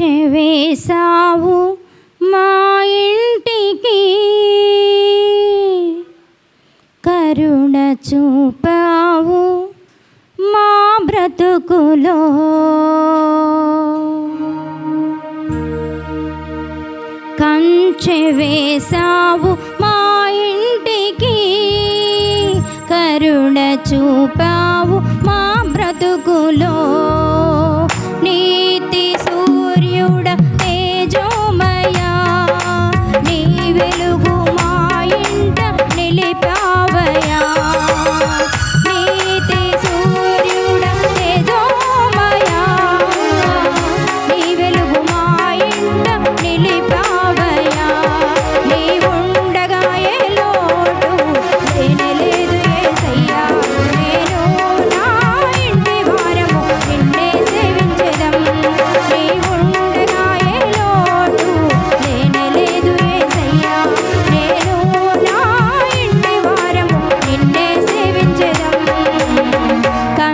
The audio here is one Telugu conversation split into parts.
చెవేశావు మా ఇంటికి. కరుణ చూపావు మా బ్రతుకులో. కంచె వేసావు మా ఇంటికి. కరుణ చూపావు మా బ్రతుకులో.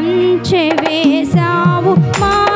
కంచె వేశావు మా